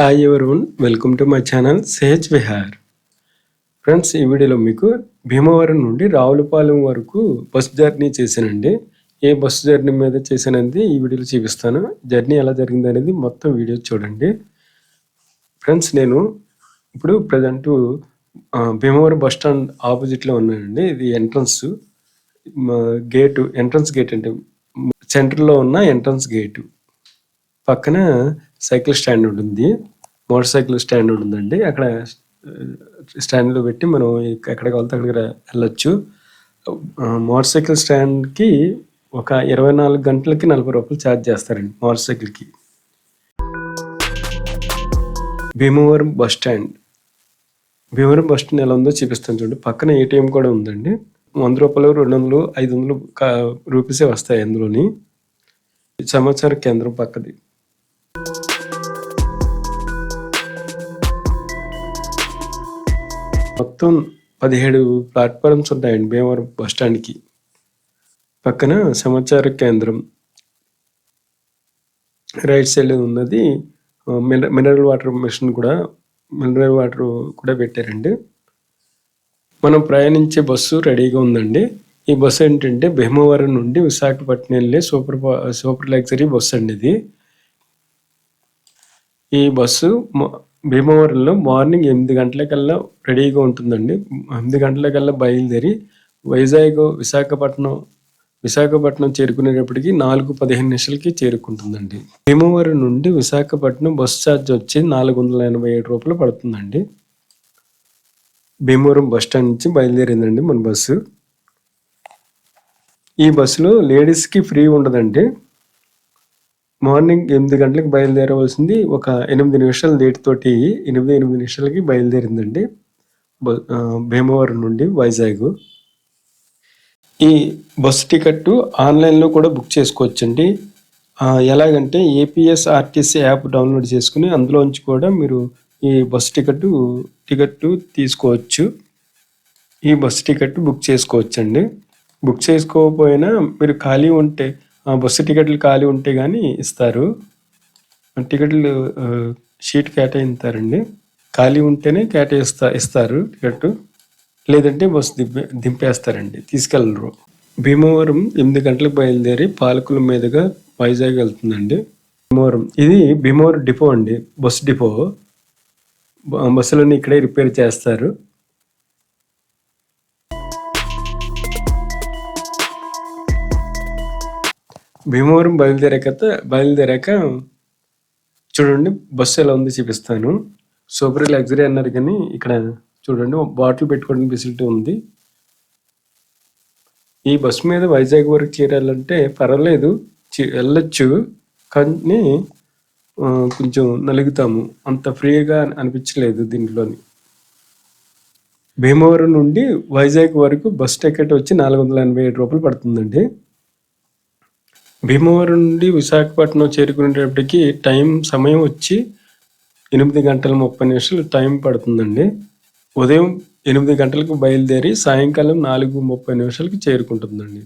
Hi everyone welcome to my channel Sage విహార్ friends ఈ వీడియోలో మీకు భీమవరం నుండి రావులపాలెం వరకు బస్సు జర్నీ చేశానండి. ఏ బస్సు జర్నీ మీద చేశానది ఈ వీడియోలో చూపిస్తాను. జర్నీ ఎలా జరిగింది అనేది మొత్తం వీడియో చూడండి. ఫ్రెండ్స్ నేను ఇప్పుడు ప్రజెంట్ భీమవరం బస్ స్టాండ్ ఆపోజిట్లో ఉన్నానండి. ఇది ఎంట్రన్స్ గేటు ఎంట్రన్స్ గేట్ అంటే సెంటర్లో ఉన్న ఎంట్రన్స్ గేటు పక్కన సైకిల్ స్టాండ్ ఉంటుంది. మోటార్ సైకిల్ స్టాండ్ ఉంటుందండి. అక్కడ స్టాండ్లో పెట్టి మనం ఎక్కడికి వెళ్తే అక్కడికి వెళ్ళొచ్చు. మోటార్ సైకిల్ స్టాండ్కి ఒక ఇరవై నాలుగు గంటలకి నలభై రూపాయలు ఛార్జ్ చేస్తారండి మోటార్ సైకిల్కి Bhimavaram bus stand. Bhimavaram bus stand ఎలా ఉందో చూపిస్తాను చూడండి. పక్కన ఏటీఎం కూడా ఉందండి. వంద రూపాయలు రెండు వందలు ఐదు వందలు రూపీసే వస్తాయి అందులోని. సమాచార కేంద్రం పక్కది. మొత్తం పదిహేడు ప్లాట్ఫారమ్స్ ఉంటాయండి భీమవరం బస్ పక్కన సమాచార కేంద్రం. రైట్ సైడ్ ఉన్నది మినరల్ వాటర్ మిషన్ కూడా మినరల్ వాటర్ కూడా పెట్టారండి. మనం ప్రయాణించే బస్సు రెడీగా ఉందండి. ఈ బస్సు ఏంటంటే భీమవరం నుండి విశాఖపట్నం వెళ్ళే సూపర్ సూపర్ లగ్జరీ బస్సు అండి ఇది. ఈ బస్సు భీమవరంలో మార్నింగ్ ఎనిమిది గంటలకల్లా రెడీగా ఉంటుందండి. ఎనిమిది గంటలకల్లా బయలుదేరి వైజాగ్ విశాఖపట్నం విశాఖపట్నం చేరుకునేటప్పటికి నాలుగు పదిహేను నిమిషాలకి చేరుకుంటుందండి. భీమవరం నుండి విశాఖపట్నం బస్ ఛార్జ్ వచ్చి నాలుగు వందల ఎనభై ఏడు రూపాయలు పడుతుందండి. భీమవరం బస్ స్టాండ్ నుంచి బయలుదేరిందండి మన బస్సు. ఈ బస్సులో లేడీస్కి ఫ్రీ ఉండదండి. మార్నింగ్ ఎనిమిది గంటలకు బయలుదేరవలసింది ఒక ఎనిమిది నిమిషాల లేట్ తోటి ఎనిమిది ఎనిమిది నిమిషాలకి బయలుదేరిందండి. భీమవరం నుండి వైజాగ్. ఈ బస్ టికెట్ ఆన్లైన్లో కూడా బుక్ చేసుకోవచ్చండి. ఎలాగంటే ఏపీఎస్ఆర్టీసీ యాప్ డౌన్లోడ్ చేసుకుని అందులోంచి కూడా మీరు ఈ బస్ టికెట్ టికెట్ తీసుకోవచ్చు. ఈ బస్సు టికెట్ బుక్ చేసుకోవచ్చండి. బుక్ చేసుకోకపోయినా మీరు ఖాళీ ఉంటే బస్సు టికెట్లు ఖాళీ ఉంటే కానీ ఇస్తారు. టికెట్లు షీట్ కేటాయిస్తారండి ఖాళీ ఉంటేనే కేటాయిస్తా ఇస్తారు టికెట్ లేదంటే బస్సు దింపే దింపేస్తారండి తీసుకెళ్ళరు. భీమవరం ఎనిమిది గంటలకు బయలుదేరి పాలకుల మీదుగా వైజాగ్ వెళ్తుందండి. భీమవరం ఇది భీమవరం డిపో అండి బస్సు డిపో. బస్సులన్నీ ఇక్కడే రిపేర్ చేస్తారు. భీమవరం బయలుదేరాక బయలుదేరాక చూడండి బస్సు ఎలా ఉంది చూపిస్తాను. సూపర్ లగ్జరీ అన్నారు కానీ ఇక్కడ చూడండి బాటిల్ పెట్టుకోవడానికి ఫెసిలిటీ ఉంది. ఈ బస్సు మీద వైజాగ్ వరకు చేరాలంటే పర్వాలేదు వెళ్ళొచ్చు. కానీ కొంచెం నలుగుతాము. అంత ఫ్రీగా అనిపించలేదు దీంట్లోని. భీమవరం నుండి వైజాగ్ వరకు బస్ టికెట్ వచ్చి నాలుగు వందల ఎనభై ఏడు రూపాయలు పడుతుందండి. భీమవరం నుండి విశాఖపట్నం చేరుకునేటప్పటికి టైం సమయం వచ్చి ఎనిమిది గంటల ముప్పై నిమిషాలు టైం పడుతుందండి. ఉదయం ఎనిమిది గంటలకు బయలుదేరి సాయంకాలం నాలుగు ముప్పై నిమిషాలకి చేరుకుంటుందండి.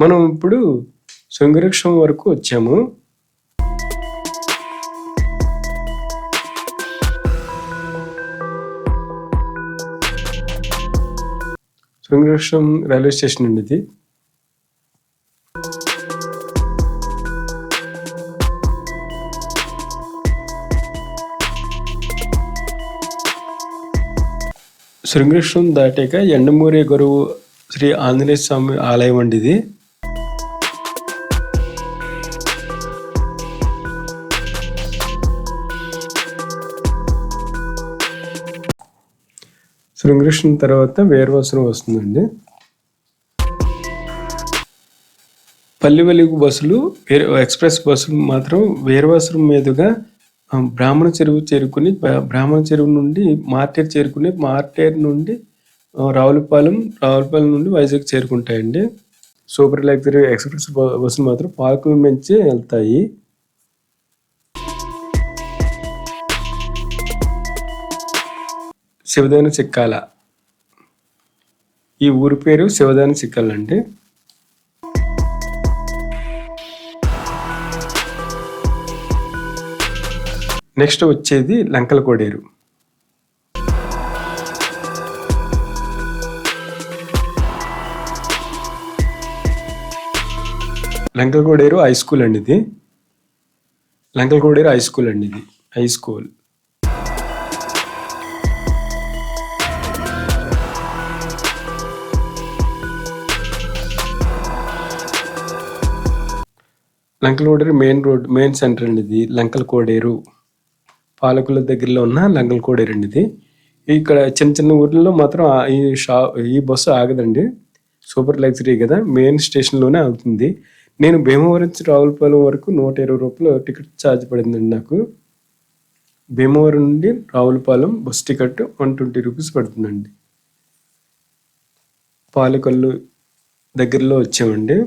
మనం ఇప్పుడు శృంగరక్షం వరకు వచ్చాము. శృంగరక్షం రైల్వే స్టేషన్ అండి ఇది శృంగేశ్వరం దాటాక ఎండమూరి గురువు శ్రీ ఆంజనేయ స్వామి ఆలయం అండి ఇది శృంగృష్ణ తర్వాత వేరవసరం వస్తుందండి. పల్లి వెలుగు బస్సులు ఎక్స్ప్రెస్ బస్సులు మాత్రం వేరవసరం మీదుగా బ్రాహ్మణ చెరువు చేరుకుని బ్రాహ్మణ చెరువు నుండి మార్టేర్ చేరుకుని మార్టేర్ నుండి రావులపాలెం రావులపాలెం నుండి వైజాగ్ చేరుకుంటాయండి. సూపర్ లగ్జరీ ఎక్స్ప్రెస్ బస్సులు మాత్రం పార్కుల నుంచి వెళ్తాయి. శివదాని చిక్కాల. ఈ ఊరి పేరు శివదాని చిక్కాల అండి నెక్స్ట్ వచ్చేది లంకల కోడేరు. లంకల కోడేరు హై స్కూల్ అండి ఇది. లంకల కోడేరు హై స్కూల్ అండి ఇది. High school. Lankalakoderu main road main centre అండి ఇది లంకల కోడేరు పాలకుల దగ్గరలో ఉన్న లంకలకోడేరు అండి ఇది ఇక్కడ చిన్న చిన్న ఊర్లలో మాత్రం ఈ షా ఈ బస్సు ఆగదండి. సూపర్ లగ్జరీ కదా మెయిన్ స్టేషన్లోనే ఆగుతుంది నేను భీమవరం నుంచి రావులపాలెం వరకు నూట ఇరవై రూపాయలు టికెట్ ఛార్జ్ పడిందండి నాకు. భీమవరం నుండి Ravulapalem bus ticket one twenty rupees పడుతుందండి. పాలకొల్లు దగ్గరలో వచ్చామండి.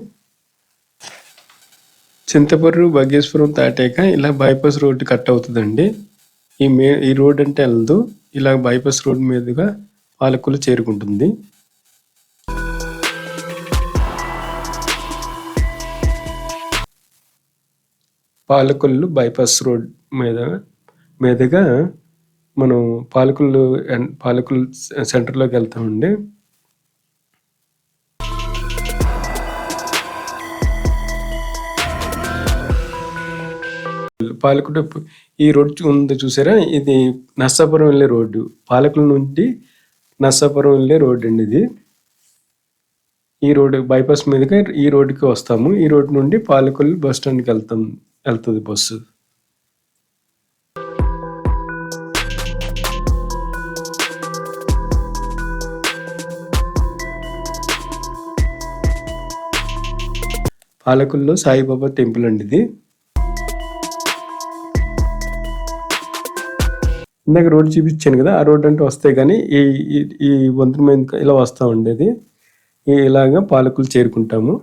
చింతపర్రు భగేశ్వరం దాటాక ఇలా బైపాస్ రోడ్డు కట్ అవుతుందండి. ఈ మే ఈ రోడ్ అంటే వెళ్ళదు ఇలా బైపాస్ రోడ్ మీదుగా పాలకులు చేరుకుంటుంది. పాలకొల్లు బైపాస్ రోడ్ మీద మీదుగా మనం పాలకొల్లు ఎన్- పాలకొల్లు సెంటర్లోకి వెళ్తామండి. పాలకుడు ఈ రోడ్ ఉంది చూసారా? ఇది నర్సాపురం వెళ్ళే రోడ్డు. పాలకుల నుండి నర్సాపురం వెళ్ళే రోడ్డు అండి ఇది. ఈ రోడ్డు బైపాస్ మీదుగా ఈ రోడ్డుకి వస్తాము. ఈ రోడ్డు నుండి పాలకొల్లు బస్ స్టాండ్కి వెళ్తాం వెళ్తుంది బస్సు. పాలకుల్లో సాయిబాబా టెంపుల్ అండి ఇది. ఇందాక రోడ్డు చూపించాను కదా ఆ రోడ్డు అంటే వస్తే కానీ ఈ ఈ- ఈ వంతెన మీద ఇలా వస్తూ ఉండేది. ఇలాగా పాలకులు చేరుకుంటాము.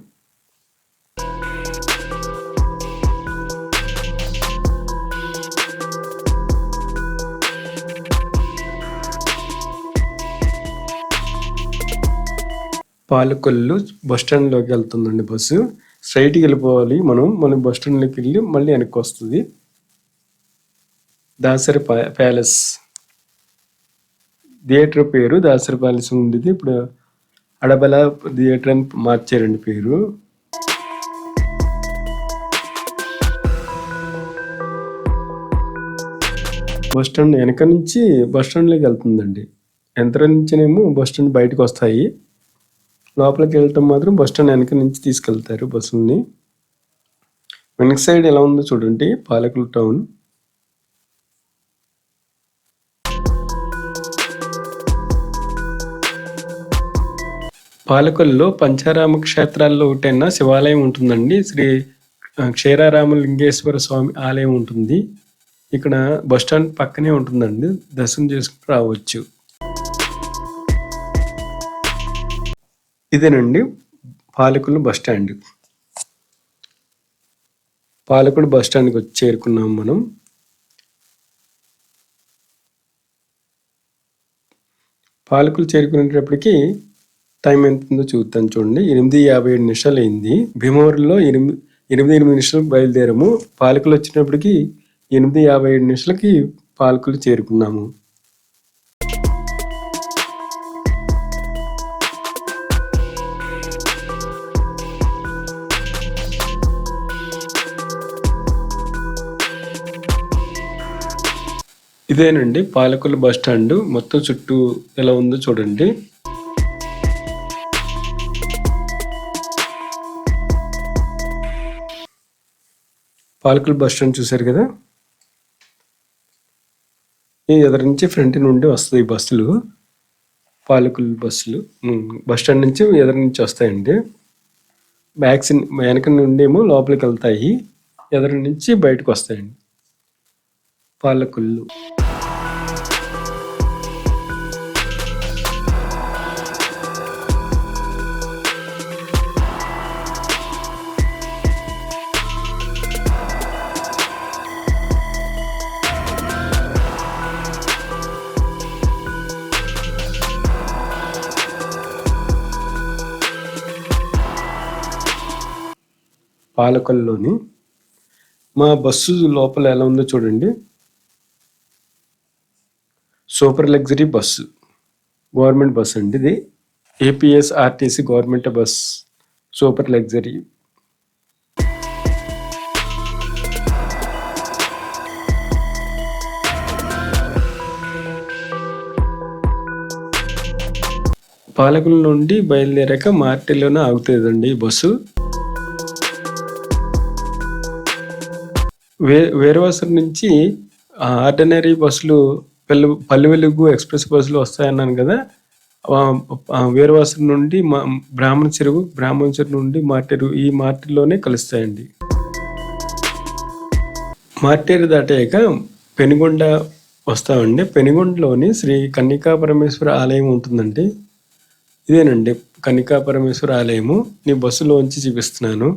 పాలకొల్లు బస్ స్టాండ్లోకి వెళ్తుందండి బస్సు. స్ట్రైట్కి వెళ్ళిపోవాలి మనం మనం బస్ స్టాండ్లోకి వెళ్ళి మళ్ళీ వెనక్కి వస్తుంది. దాసరి ప్యాలెస్. థియేటర్ పేరు దాసరి ప్యాలెస్ ఉండేది ఇప్పుడు అడబల థియేటర్ అని మార్చారండి పేరు. బస్ స్టాండ్ వెనక నుంచి బస్ స్టాండ్లోకి వెళ్తుందండి. యంత్రం నుంచినేమో బస్ స్టాండ్ బయటకు వస్తాయి. లోపలికి వెళ్ళటం మాత్రం బస్ స్టాండ్ వెనక నుంచి తీసుకెళ్తారు బస్సుల్ని. వెనక సైడ్ ఎలా ఉందో చూడండి. పాలకుల టౌన్. పాలకొల్లో పంచారామ క్షేత్రాల్లో ఒకటైన శివాలయం ఉంటుందండి. శ్రీ క్షీరారామ లింగేశ్వర స్వామి ఆలయం ఉంటుంది. ఇక్కడ బస్ స్టాండ్ పక్కనే ఉంటుందండి. దర్శనం చేసుకుని రావచ్చు. ఇదేనండి పాలకులు బస్ స్టాండ్. పాలకుడు బస్ స్టాండ్కి వచ్చి చేరుకున్నాం మనం. పాలకులు చేరుకునేటప్పటికి టైం ఎంత ఉందో చూద్దాం చూడండి. ఎనిమిది యాభై ఏడు నిమిషాలు అయింది భీమవరంలో ఎనిమిది ఎనిమిది ఎనిమిది నిమిషాలకు బయలుదేరాము. పాలకులు వచ్చినప్పటికి ఎనిమిది యాభై ఏడు నిమిషాలకి పాలకులు చేరుకున్నాము. ఇదేనండి పాలకుల బస్ స్టాండ్ మొత్తం చుట్టూ ఎలా ఉందో చూడండి. పాలకుల బస్ స్టాండ్ చూశారు కదా? ఈ ఎదురు నుంచి ఫ్రంట్ నుండి వస్తాయి బస్సులు. పాలకుల బస్సులు. బస్ స్టాండ్ నుంచి ఎదురు నుంచి వస్తాయండి. బ్యాక్స్ వెనక నుండి ఏమో లోపలికి వెళ్తాయి. ఎదురు నుంచి బయటకు వస్తాయండి. పాలకుళ్ళు పాలకొల్లులోని మా బస్సు లోపల ఎలా ఉందో చూడండి. Super luxury bus. Government bus అండి ఇది. APSRTC government bus super luxury. పాలకుల నుండి బయలుదేరాక మార్టిలోనే ఆగుతుందండి ఈ బస్సు. వే వేరవాసర్ నుంచి ఆర్డినరీ బస్సులు పల్లె పల్లె వెలుగు ఎక్స్ప్రెస్ బస్సులు వస్తాయన్నాను కదా. వీరవాసం నుండి మా బ్రాహ్మణ చెరువు బ్రాహ్మణ చెరువు నుండి మార్టేరు ఈ మార్టెరులోనే కలుస్తాయండి. మార్టేరు దాటాక పెనుగొండ వస్తామండి. పెనుగొండలోని శ్రీ కన్నికా పరమేశ్వర ఆలయం ఉంటుందండి. ఇదేనండి కన్నికా పరమేశ్వర ఆలయము. నీ బస్సులోంచి చూపిస్తున్నాను.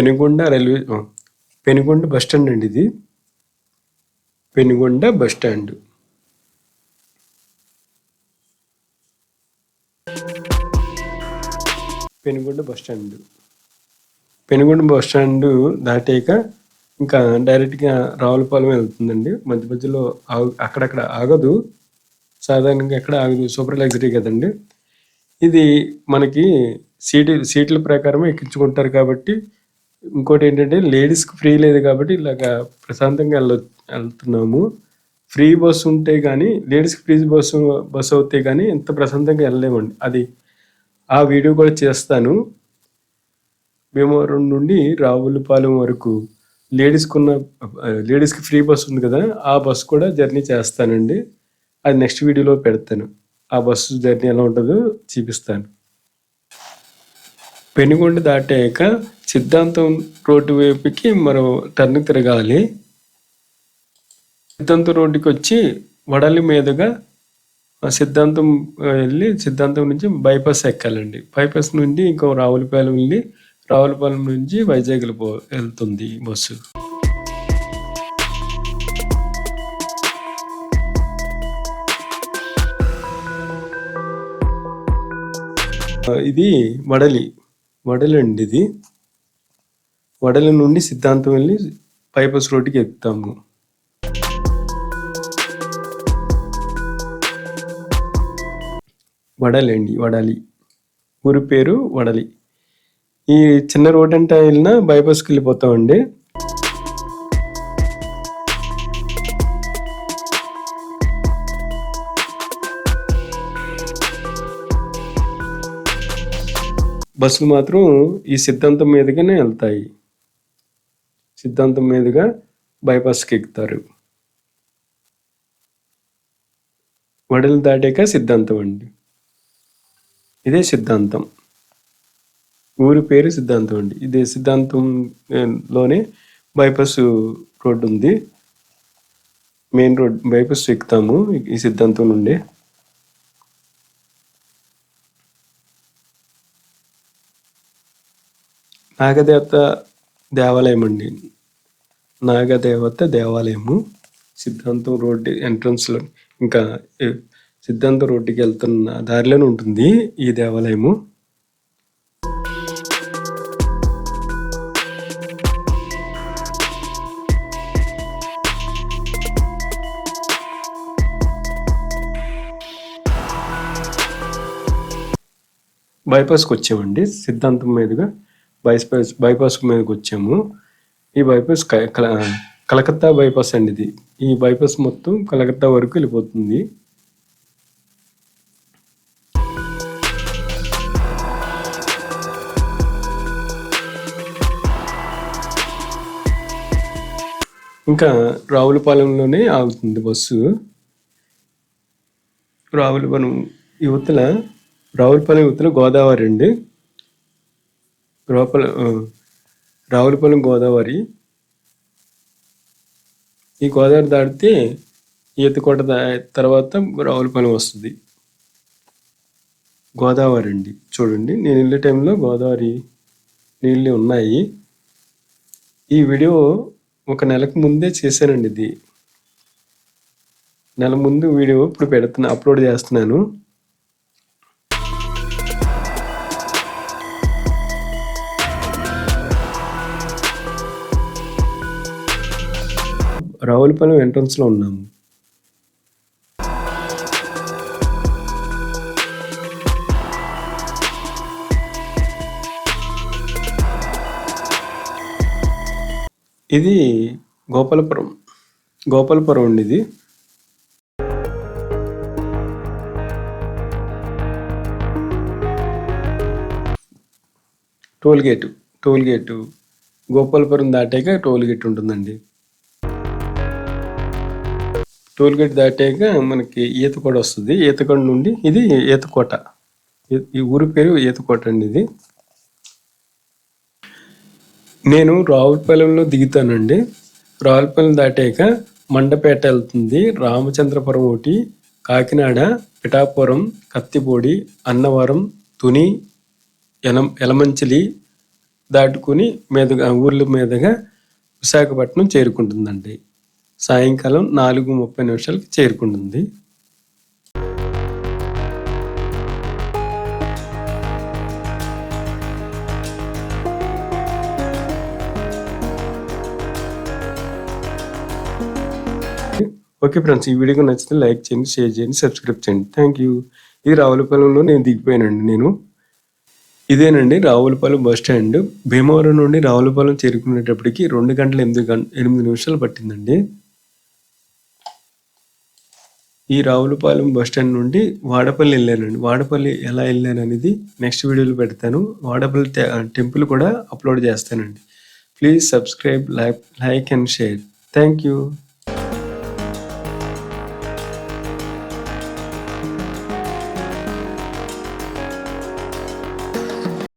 Penugonda railway Penugonda bus stand అండి ఇది. Penugonda bus stand. Penugonda bus stand. Penugonda bus stand దాటాక ఇంకా డైరెక్ట్గా రావులపాలెం వెళ్తుందండి. మధ్య మధ్యలో ఆగు అక్కడక్కడ ఆగదు. సాధారణంగా ఎక్కడ ఆగదు. సూపర్ లగ్జరీ కదండి. ఇది మనకి సీటు సీట్ల ప్రకారమే ఎక్కించుకుంటారు కాబట్టి ఇంకోటి ఏంటంటే లేడీస్కి ఫ్రీ లేదు కాబట్టి ఇలాగా ప్రశాంతంగా వెళ్ళ వెళ్తున్నాము ఫ్రీ బస్సు ఉంటే కానీ లేడీస్కి ఫ్రీ బస్సు బస్సు అవుతే కానీ ఎంత ప్రశాంతంగా వెళ్ళలేమండి అది ఆ వీడియో కూడా చేస్తాను. భీమవరం నుండి రావులపాలెం వరకు లేడీస్కి ఉన్న లేడీస్కి ఫ్రీ బస్సు ఉంది కదా ఆ బస్సు కూడా జర్నీ చేస్తానండి. అది నెక్స్ట్ వీడియోలో పెడతాను. ఆ బస్సు జర్నీ ఎలా ఉంటుందో చూపిస్తాను. పెనుగొండ దాటాక సిద్ధాంతం రోడ్డు వైపుకి మనం టర్న్ తిరగాలి. సిద్ధాంతం రోడ్డుకి వచ్చి వడలి మీదుగా సిద్ధాంతం వెళ్ళి సిద్ధాంతం నుంచి బైపాస్ ఎక్కాలండి. బైపాస్ నుండి ఇంకో రావులపాలెం వెళ్ళి రావులపాలెం నుంచి వైజాగ్ పో వెళ్తుంది బస్సు. ఇది వడలి. వడలండి ఇది. వడల నుండి సిద్ధాంతం వెళ్ళి పైపస్ రోడ్డుకి ఎక్కుతాము వడలి అండి వడలి. ఊరి పేరు వడలి. ఈ చిన్న రోడ్ అంటే వెళ్ళినా బైపాస్కి వెళ్ళిపోతామండి. బస్సులు మాత్రం ఈ సిద్ధాంతం మీదుగానే వెళ్తాయి. సిద్ధాంతం మీదుగా బైపాస్కి ఎక్కుతారు. వడలు దాటాక సిద్ధాంతం అండి. ఇదే సిద్ధాంతం. ఊరి పేరు సిద్ధాంతం అండి. ఇదే సిద్ధాంతంలోనే బైపాస్ రోడ్డు ఉంది మెయిన్ రోడ్ బైపాస్ ఎక్కుతాము ఈ సిద్ధాంతం నుండి. నాగదేవత దేవాలయం అండి నాగదేవత దేవాలయము సిద్ధాంతం రోడ్డు ఎంట్రన్స్లో ఇంకా సిద్ధాంతం రోడ్డుకి వెళ్తున్న దారిలోనే ఉంటుంది ఈ దేవాలయము. బైపాస్కి వచ్చామండి సిద్ధాంతం మీదుగా బైపాస్ బైపాస్ మీదకి వచ్చాము. ఈ బైపాస్ కలకత్తా బైపాస్ అండి ఇది. ఈ బైపాస్ మొత్తం కలకత్తా వరకు వెళ్ళిపోతుంది. ఇంకా రావులపాలెంలోనే ఆగుతుంది బస్సు. రావులపాలెం యువతల రావులపాలెం యువతల గోదావరి అండి. లోపల రావులపాలెం గోదావరి ఈ గోదావరి దాటితే ఈతకోట తర్వాత రావులపాలెం వస్తుంది. గోదావరి అండి. చూడండి నేను వెళ్ళే టైంలో గోదావరి నీళ్ళు ఉన్నాయి. ఈ వీడియో ఒక నెలకు ముందే చేశానండి ఇది. నెల ముందు వీడియో ఇప్పుడు పెడుతున్నా అప్లోడ్ చేస్తున్నాను. రావులపాలెం ఎంట్రన్స్లో ఉన్నాము. ఇది గోపాలపురం. గోపాలపురం అండి ఇది. Toll gate toll gate Gopalapuram దాటాక టోల్ గేట్ ఉంటుందండి. టోల్ గేట్ దాటాక మనకి ఈతకోట వస్తుంది. ఈతకోట నుండి ఇది ఈతకోట. ఈ- ఊరి పేరు ఈతకోట అండి ఇది. నేను రావులపాలెంలో దిగుతానండి. రావులపాలెం దాటాక మండపేట వెళ్తుంది. రామచంద్రపురం ఒకటి కాకినాడ పిఠాపురం కత్తిపూడి అన్నవరం తుని ఎలం ఎలమంచిలి దాటుకుని మీదుగా ఊర్ల మీదుగా విశాఖపట్నం చేరుకుంటుందండి. సాయంకాలం నాలుగు ముప్పై నిమిషాలకి చేరుకుంటుంది. ఓకే ఫ్రెండ్స్ ఈ వీడియో నచ్చితే లైక్ చేయండి షేర్ చేయండి సబ్స్క్రైబ్ చేయండి. Thank you. ఇది రావులపాలెంలో నేను దిగిపోయానండి నేను. ఇదేనండి రావులపాలెం బస్ స్టాండ్. భీమవరం నుండి రావులపాలెం చేరుకునేటప్పటికి రెండు గంటల ఎనిమిది గంట ఎనిమిది నిమిషాలు పట్టిందండి. ఈ రావులపాలెం బస్ స్టాండ్ నుండి వాడపల్లి వెళ్ళానండి. వాడపల్లి ఎలా వెళ్ళాను అనేది నెక్స్ట్ వీడియోలో పెడతాను. వాడపల్లి టెంపుల్ కూడా అప్లోడ్ చేస్తానండి. Please subscribe like like and share. Thank you.